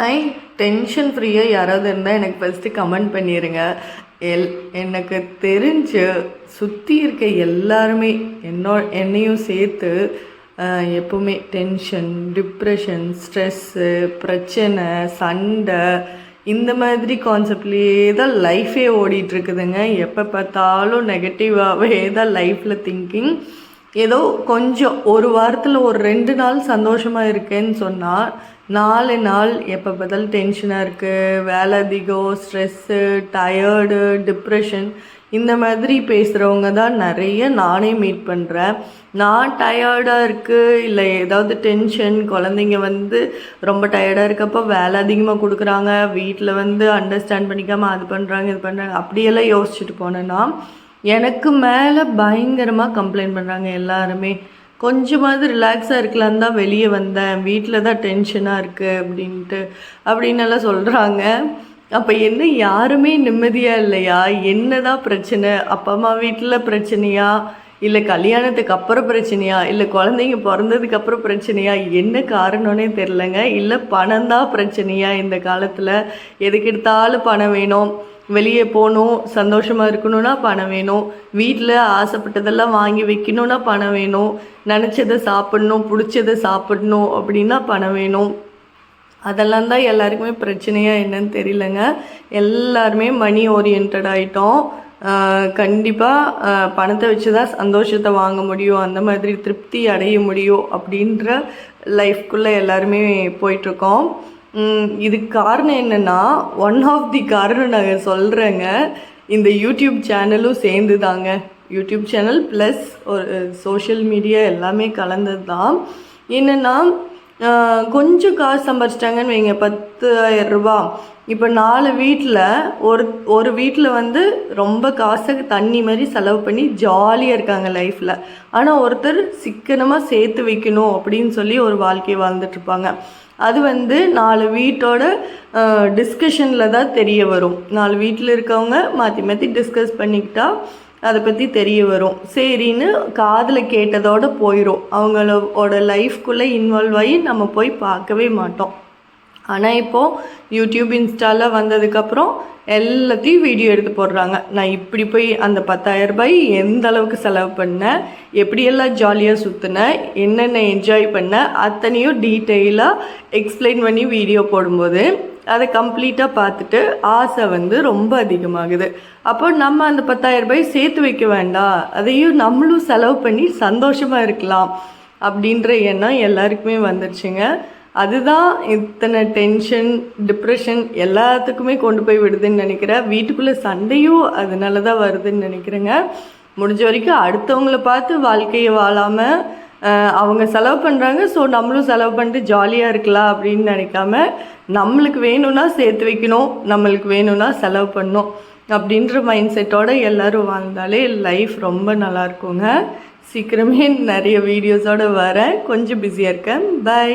Hi tension ஃப்ரீயாக யாராவது இருந்தால் எனக்கு ஃபஸ்ட்டு கமெண்ட் பண்ணிடுங்க எல் எனக்கு தெரிஞ்சு சுற்றி இருக்க எல்லாருமே என்னோ என்னையும் சேர்த்து எப்போவுமே எப்பவுமே டென்ஷன் டிப்ரெஷன் ஸ்ட்ரெஸ்ஸு பிரச்சனை சண்டை இந்த மாதிரி கான்செப்ட்லேயே தான் லைஃபே ஓடிட்டுருக்குதுங்க எப்போ பார்த்தாலும் நெகட்டிவாகவே தான் லைஃப்பில் திங்கிங் ஏதோ கொஞ்சம் ஒரு வாரத்தில் ஒரு ரெண்டு நாள் சந்தோஷமாக இருக்கேன்னு சொன்னால் நாலு நாள் எப்போ பார்த்தாலும் டென்ஷனாக இருக்குது வேலை அதிகம் ஸ்ட்ரெஸ்ஸு டயர்டு டிப்ரெஷன் இந்த மாதிரி பேசுகிறவங்க தான் நிறைய நானே மீட் பண்ணுறேன் நான் டயர்டாக இருக்குது இல்லை ஏதாவது டென்ஷன் குழந்தைங்க வந்து ரொம்ப டயர்டாக இருக்கப்போ வேலை அதிகமாக கொடுக்குறாங்க வீட்டில் வந்து அண்டர்ஸ்டாண்ட் பண்ணிக்காமல் அது பண்ணுறாங்க இது பண்ணுறாங்க அப்படியெல்லாம் யோசிச்சுட்டு போனேன்னா எனக்கு மேலே பயங்கரமாக கம்ப்ளைண்ட் பண்ணுறாங்க எல்லாருமே. கொஞ்சமாவது ரிலாக்ஸாக இருக்கலான்னு தான் வெளியே வந்தேன். வீட்டில் தான் டென்ஷனாக இருக்குது அப்படின்ட்டு அப்படின்னு எல்லாம் சொல்கிறாங்க அப்போ என்ன யாருமே நிம்மதியாக இல்லையா? என்ன தான் பிரச்சனை? அப்பா அம்மா வீட்டில் பிரச்சனையா? இல்லை கல்யாணத்துக்கு அப்புறம் பிரச்சனையா? இல்லை குழந்தைங்க பிறந்ததுக்கு அப்புறம் பிரச்சனையா? என்ன காரணம்னே தெரிலங்க இல்லை பணம் தான் பிரச்சனையா இந்த காலத்தில்? எதுக்கு எடுத்தாலும் பணம் வேணும். வெளியே போகணும் சந்தோஷமாக இருக்கணும்னா பணம் வேணும். வீட்டில் ஆசைப்பட்டதெல்லாம் வாங்கி வைக்கணும்னா பணம் வேணும். நினச்சதை சாப்பிடணும் பிடிச்சதை சாப்பிடணும் அப்படின்னா பணம் வேணும். அதெல்லாம் தான் எல்லாருக்குமே பிரச்சனையாக என்னன்னு தெரியலங்க. எல்லாருமே மணி ஓரியன்ட் ஆகிட்டோம் கண்டிப்பாக பணத்தை வச்சு தான் சந்தோஷத்தை வாங்க முடியும். அந்த மாதிரி திருப்தி அடைய முடியும் அப்படின்ற லைஃப்குள்ளே எல்லாருமே போயிட்டுருக்கோம் இதுக்கு காரணம் என்னென்னா ஒன் ஆஃப் தி காரணம் நாங்கள் சொல்கிறேங்க இந்த யூடியூப் சேனலும் சேர்ந்து தாங்க யூடியூப் சேனல் ப்ளஸ் ஒரு சோஷியல் மீடியா எல்லாமே கலந்தது தான் என்னென்னா கொஞ்சம் காசு சம்பாரிச்சிட்டாங்கன்னு வைங்க பத்தாயிரம் ரூபா. இப்போ நாலு வீட்டில் ஒரு ஒரு வீட்டில் வந்து ரொம்ப காசை தண்ணி மாதிரி செலவு பண்ணி ஜாலியாக இருக்காங்க லைஃப்பில் ஆனால் ஒருத்தர் சிக்கனமாக சேர்த்து வைக்கணும் அப்படின்னு சொல்லி ஒரு வாழ்க்கையை வாழ்ந்துட்டுருப்பாங்க அது வந்து நாலு வீட்டோட டிஸ்கஷனில் தான் தெரிய வரும். நாலு வீட்டில் இருக்கவங்க மாற்றி மாற்றி டிஸ்கஸ் பண்ணிக்கிட்டா அதை பற்றி தெரிய வரும். சரின்னு காதில் கேட்டதோடு போயிடும் அவங்களோட லைஃப்குள்ளே இன்வால்வ் ஆகி நம்ம போய் பார்க்கவே மாட்டோம். ஆனால் இப்போது யூடியூப் இன்ஸ்டாவில் வந்ததுக்கப்புறம் எல்லாத்தையும் வீடியோ எடுத்து போடுறாங்க. நான் இப்படி போய் அந்த பத்தாயிரம் ரூபாய் எந்த அளவுக்கு செலவு பண்ணேன் எப்படியெல்லாம் ஜாலியாக சுற்றினேன் என்னென்ன என்ஜாய் பண்ணேன் அத்தனையும் டீட்டெயிலாக எக்ஸ்பிளைன் பண்ணி வீடியோ போடும்போது அதை கம்ப்ளீட்டாக பார்த்துட்டு ஆசை வந்து ரொம்ப அதிகமாகுது. அப்போ நம்ம அந்த பத்தாயிரம் ரூபாய் சேர்த்து வைக்க வேண்டாம். அதையும் நம்மளும் செலவு பண்ணி சந்தோஷமாக இருக்கலாம். அப்படின்ற எண்ணம் எல்லாருக்குமே வந்துருச்சுங்க. அதுதான் இத்தனை டென்ஷன் டிப்ரெஷன் எல்லாத்துக்குமே கொண்டு போய் விடுதுன்னு நினைக்கிறேன் வீட்டுக்குள்ளே சண்டையும் அதனால தான் வருதுன்னு நினைக்கிறேங்க. முடிஞ்ச வரைக்கும் அடுத்தவங்கள பார்த்து வாழ்க்கையை வாழாமல் அவங்க செலவு பண்ணுறாங்க ஸோ நம்மளும் செலவு பண்ணிட்டு ஜாலியாக இருக்கலாம் அப்படின்னு நினைக்காம நம்மளுக்கு வேணும்னா சேர்த்து வைக்கணும் நம்மளுக்கு வேணும்னா செலவு பண்ணணும் அப்படின்ற மைண்ட் செட்டோடு எல்லோரும் வாழ்ந்தாலே லைஃப் ரொம்ப நல்லா இருக்குங்க. சீக்கிரமே நிறைய வீடியோஸோட வரேன். கொஞ்சம் பிஸியாக இருக்கேன். பை